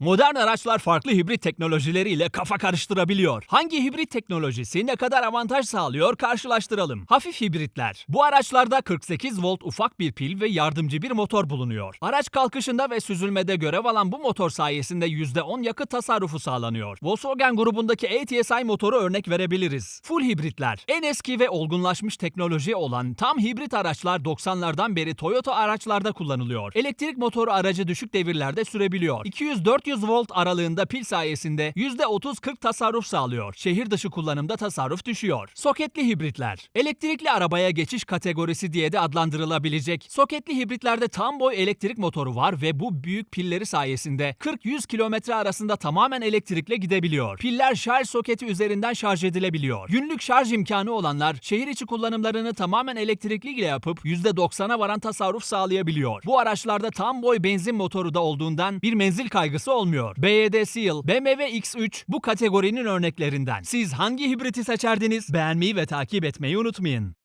Modern araçlar farklı hibrit teknolojileriyle kafa karıştırabiliyor. Hangi hibrit teknolojisi ne kadar avantaj sağlıyor karşılaştıralım. Hafif hibritler. Bu araçlarda 48 volt ufak bir pil ve yardımcı bir motor bulunuyor. Araç kalkışında ve süzülmede görev alan bu motor sayesinde %10 yakıt tasarrufu sağlanıyor. Volkswagen grubundaki ATSI motoru örnek verebiliriz. Full hibritler. En eski ve olgunlaşmış teknoloji olan tam hibrit araçlar 90'lardan beri Toyota araçlarda kullanılıyor. Elektrik motoru aracı düşük devirlerde sürebiliyor. 200-400 volt aralığında pil sayesinde %30-40 tasarruf sağlıyor. Şehir dışı kullanımda tasarruf düşüyor. Soketli hibritler. Elektrikli arabaya geçiş kategorisi diye de adlandırılabilecek. Soketli hibritlerde tam boy elektrik motoru var ve bu büyük pilleri sayesinde 40-100 kilometre arasında tamamen elektrikle gidebiliyor. Piller şarj soketi üzerinden şarj edilebiliyor. Günlük şarj imkanı olanlar şehir içi kullanımlarını tamamen elektrikli ile yapıp %90'a varan tasarruf sağlayabiliyor. Bu araçlarda tam boy benzin motoru da olduğundan bir menzil kaygısı olmuyor. BYD Seal, BMW X3 bu kategorinin örneklerinden. Siz hangi hibriti seçerdiniz? Beğenmeyi ve takip etmeyi unutmayın.